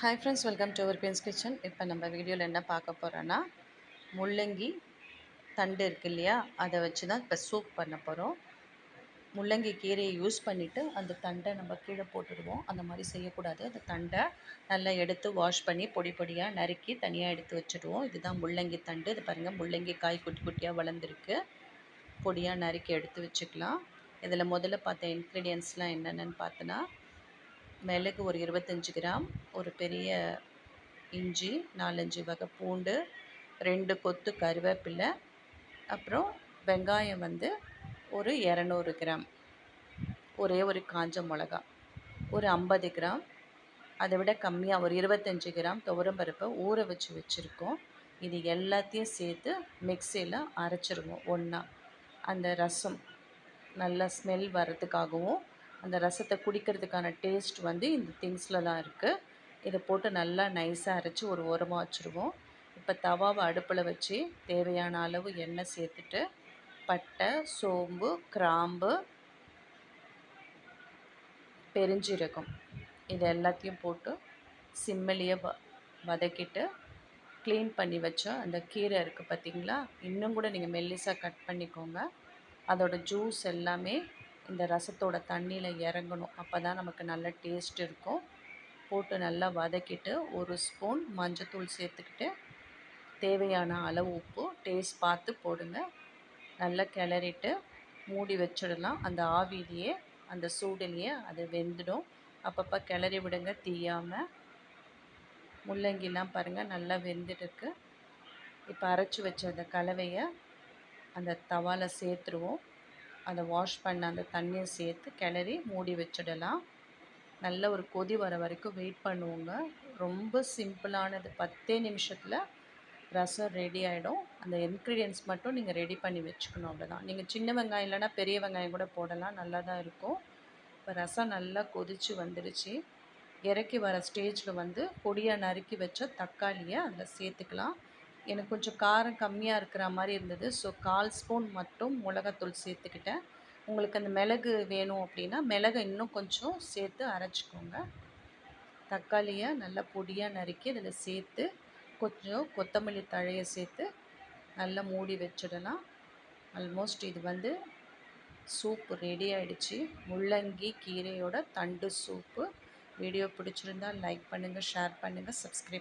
Hi friends welcome to our Benz kitchen இப்போ நம்ம வீடியோவில் என்ன பார்க்க போகிறோன்னா முள்ளங்கி தண்டு இருக்கு இல்லையா? அதை வச்சு தான் இப்போ சூப் பண்ண போகிறோம் முள்ளங்கி கீரையை யூஸ் பண்ணிவிட்டு அந்த தண்டை நம்ம கீழே போட்டுடுவோம். அந்த மாதிரி செய்யக்கூடாது. அந்த தண்டை நல்லா எடுத்து வாஷ் பண்ணி பொடி பொடியாக நறுக்கி தனியாக எடுத்து வச்சுடுவோம். இதுதான் முள்ளங்கி தண்டு. இது பாருங்கள் முள்ளங்கி காய் குட்டி குட்டியாக வளர்ந்துருக்கு. பொடியாக நறுக்கி எடுத்து வச்சுக்கலாம். இதில் முதல்ல பார்த்த இன்க்ரீடியன்ஸ்லாம் என்னென்னு பார்த்தோன்னா மிளகு ஒரு இருபத்தஞ்சி கிராம் ஒரு பெரிய இஞ்சி நாலஞ்சு வகை பூண்டு ரெண்டு கொத்து கருவேப்பிலை அப்புறம் வெங்காயம் வந்து ஒரு இரநூறு கிராம். ஒரே ஒரு காஞ்ச மிளகா ஒரு ஐம்பது கிராம். அதை விட கம்மியாக ஒரு இருபத்தஞ்சி கிராம் துவரம்பருப்பை ஊற வச்சு வச்சுருக்கோம். இது எல்லாத்தையும் சேர்த்து மிக்சியில் அரைச்சிருவோம் ஒன்றா அந்த ரசம் நல்லா ஸ்மெல் வர்றதுக்காகவும் அந்த ரசத்தை குடிக்கிறதுக்கான டேஸ்ட் வந்து இந்த திங்ஸில் தான் இருக்குது இதை போட்டு நல்லா நைஸாக அரைச்சி ஒரு ஓரமாக வச்சுருவோம். இப்போ தவாவை அடுப்பில் வச்சு தேவையான அளவு எண்ணெய் சேர்த்துட்டு பட்டை சோம்பு கிராம்பு பெருஞ்சீரகம் இது எல்லாத்தையும் போட்டு சிம்மிலேயே வ வதக்கிட்டு க்ளீன் பண்ணி வச்ச அந்த கீரை இருக்குது பார்த்திங்களா இன்னும் கூட நீங்கள் மெல்லிசாக கட் பண்ணிக்கோங்க. அதோடய ஜூஸ் எல்லாமே இந்த ரசத்தோட தண்ணியில் இறங்கணும். அப்போ தான் நமக்கு நல்ல டேஸ்ட் இருக்கும். போட்டு நல்லா வதக்கிட்டு ஒரு ஸ்பூன் மஞ்சத்தூள் சேர்த்துக்கிட்டு தேவையான அளவு உப்பு டேஸ்ட் பார்த்து போடுங்க. நல்லா கிளறிட்டு மூடி வச்சிடலாம். அந்த ஆவிலேயே அந்த சூடுலேயே அது வெந்துடும். அப்பப்போ கிளறி விடுங்க தீயாமல் முள்ளங்கிலாம் பாருங்கள் நல்லா வெந்துட்டுருக்கு. இப்போ அரைச்சி வச்ச அந்த கலவையை அந்த தவாவில் சேர்த்துருவோம். அதை வாஷ் பண்ண அந்த தண்ணியை சேர்த்து கிளறி மூடி வச்சிடலாம். நல்ல ஒரு கொதி வர வரைக்கும் வெயிட் பண்ணுவோங்க. ரொம்ப சிம்பிளானது பத்தே நிமிஷத்தில் ரசம் ரெடி ஆகிடும் அந்த இன்க்ரீடியன்ஸ் மட்டும் நீங்கள் ரெடி பண்ணி வச்சுக்கணும் அவ்வளோதான் நீங்கள் சின்ன வெங்காயம் இல்லைனா பெரிய வெங்காயம் கூட போடலாம். நல்லா தான் இருக்கும். இப்போ ரசம் நல்லா கொதித்து வந்துடுச்சு இறக்கி வர ஸ்டேஜில் வந்து பொடியாக நறுக்கி வச்ச தக்காளியை அதில் சேர்த்துக்கலாம். எனக்கு கொஞ்சம் காரம் கம்மியாக இருக்கிற மாதிரி இருந்தது. ஸோ கால் ஸ்பூன் மட்டும் மிளகாத்தூள் சேர்த்துக்கிட்டேன். உங்களுக்கு அந்த மிளகு வேணும் அப்படின்னா மிளகை இன்னும் கொஞ்சம் சேர்த்து அரைச்சிக்கோங்க. தக்காளியை நல்லா பொடியாக நறுக்கி அதில் சேர்த்து கொஞ்சம் கொத்தமல்லி தழையை சேர்த்து நல்லா மூடி வச்சிடலாம். ஆல்மோஸ்ட் இது வந்து சூப்பு ரெடி ஆகிடுச்சு முள்ளங்கி கீரையோட தண்டு சூப்பு வீடியோ பிடிச்சிருந்தால் லைக் பண்ணுங்கள் ஷேர் பண்ணுங்கள் சப்ஸ்கிரைப்